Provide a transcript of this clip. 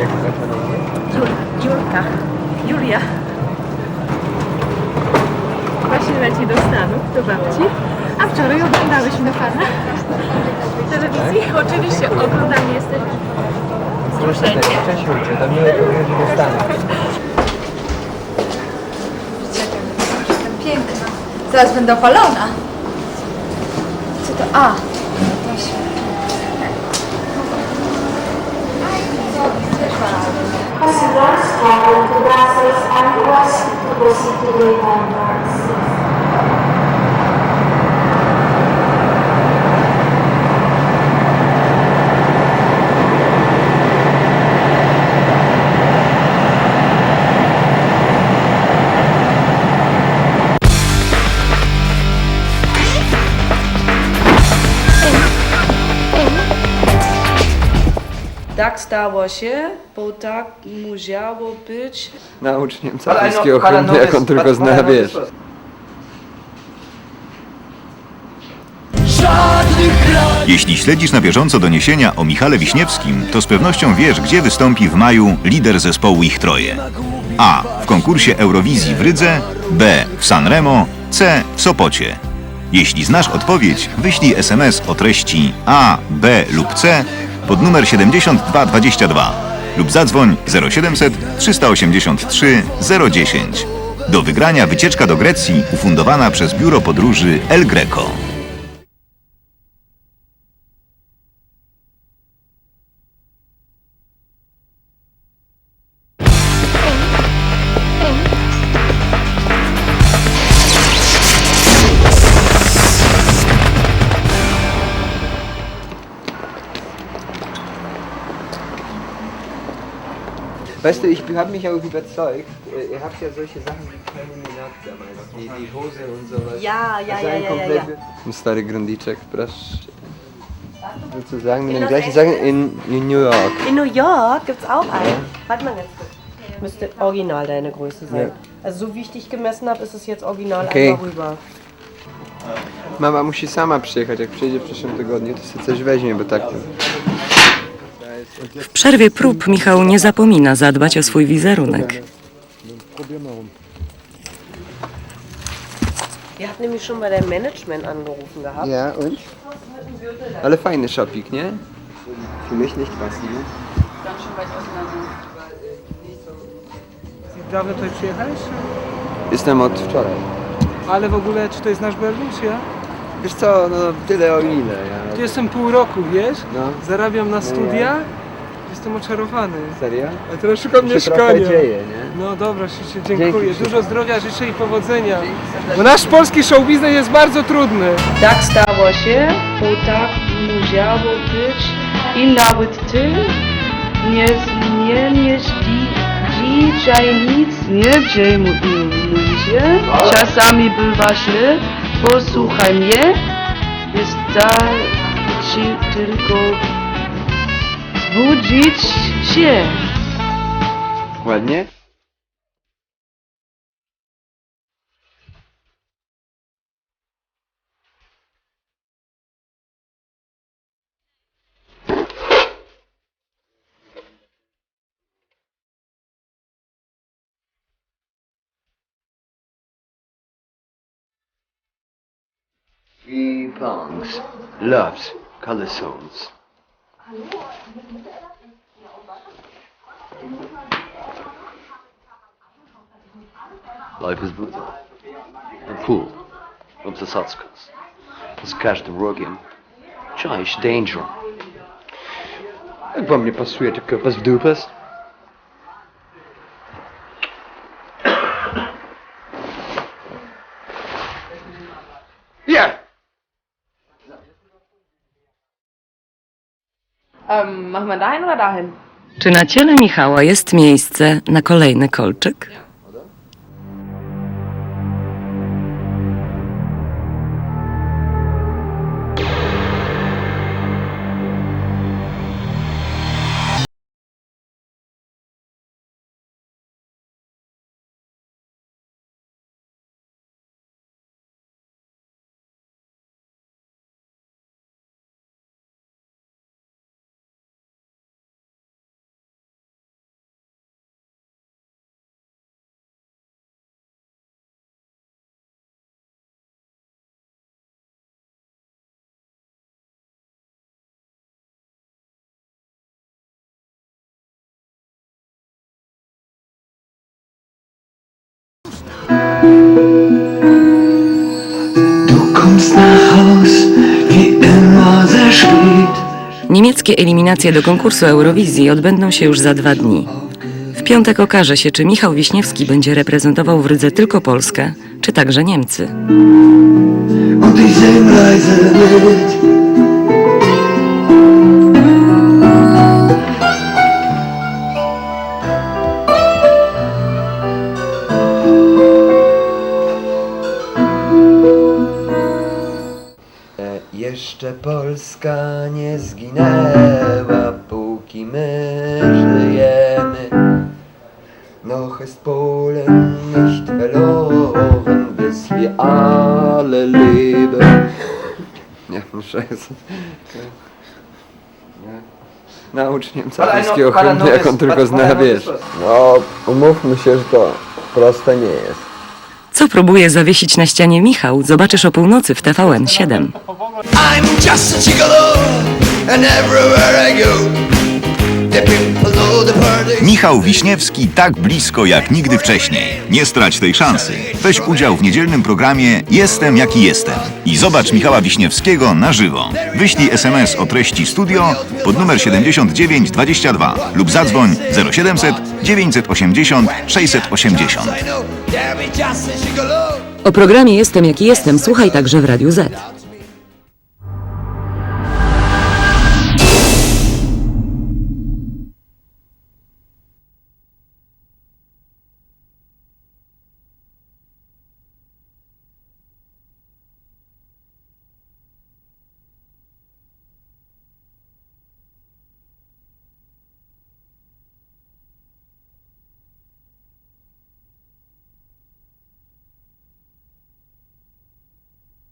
Jak się tak na. Julia. Właśnie leci do Stanów, do babci. A wczoraj oglądałyśmy pana w telewizji. Oczywiście oglądamy, jesteśmy wzruszeni. Cześć, do mnie do Stanów. Jestem piękna. Zaraz będę opalona. Co to? A, and west to the city remembers. Tak stało się, bo tak musiało być. Naucz Niemca Ale no- polskiego ale hymnu, no jak jest- on tylko ale- zna, ale no wiesz. jest- Jeśli śledzisz na bieżąco doniesienia o Michale Wiśniewskim, to z pewnością wiesz, gdzie wystąpi w maju lider zespołu Ich Troje. A. W konkursie Eurowizji w Rydze, B. W Sanremo, C. W Sopocie. Jeśli znasz odpowiedź, wyślij SMS o treści A, B lub C pod numer 7222 lub zadzwoń 0700 383 010. Do wygrania wycieczka do Grecji ufundowana przez biuro podróży El Greco. Weißt du, ich habe mich auch überzeugt, äh, ihr habt ja solche Sachen wie Terminator, die, die Hose und sowas. Ja, ja, ja, ein ja, ja, Ein Stary Grundiczek, proszę. Sozusagen, mit dem gleichen sagen in, in New York. In New York gibt's auch einen. Warte mal ganz kurz. Müsste original deine Größe sein. Ja. Also so wie ich dich gemessen habe, ist es jetzt original Okay. einmal rüber. Mama musi sama przyjechać, jak przyjedzie w przyszłym tygodniu, to sobie coś weźmie, bo tak to... W przerwie prób Michał nie zapomina zadbać o swój wizerunek. Wir hatten nämlich schon bei deinem Management angerufen gehabt. Ja, und? Ale fajny szopik, nie? Für mich nicht was, nie? Dawno tutaj przyjechałeś? Jestem od wczoraj. Ale w ogóle, czy to jest nasz Berlin, czy ja? Wiesz co, no tyle o ile, ja... Tu jestem pół roku, wiesz? No, Zarabiam na studia. Jestem oczarowany. serio? A teraz szukam się trochę mieszkania. dzieje, nie? No dobra, ślicznie dziękuję. Dzięki. Dużo zdrowia życzę i powodzenia. Bo nasz polski show biznes jest bardzo trudny. Tak stało się, bo tak musiało być. I nawet ty nie zmienisz dzisiaj nic nie przejmujcie. Czasami bywa źle, posłuchaj mnie. Wystarczy tylko Wujicicie. Ładnie? She Pongs loves color songs. Life is brutal and full of the substance. С каждым рогом чаще danger. Как вам не пасує така воздупость? Machen wir dahin oder dahin? Czy na ciele Michała jest miejsce na kolejny kolczyk? Niemieckie eliminacje do konkursu Eurowizji odbędą się już za dwa dni. W piątek okaże się, czy Michał Wiśniewski będzie reprezentował w Rydze tylko Polskę, czy także Niemcy. E, Jeszcze Polska nie zginęła, póki my żyjemy. Noch ist Polen nicht verloren, bis wir alle leben. Nie, muszę. Nie. Naucz Niemca polskiego hymnu, jak on tylko zna, wiesz. No, umówmy się, że to proste nie jest. Co próbuje zawiesić na ścianie Michał, zobaczysz o północy w TVN 7. I'm just a gigolo, and everywhere I go, the people know the party. Michał Wiśniewski tak blisko jak nigdy wcześniej. Nie strać tej szansy. Weź udział w niedzielnym programie Jestem jaki jestem i zobacz Michała Wiśniewskiego na żywo. Wyślij SMS o treści studio pod numer 7922 lub zadzwoń 0700 980 680. O programie Jestem jaki jestem słuchaj także w Radiu Z.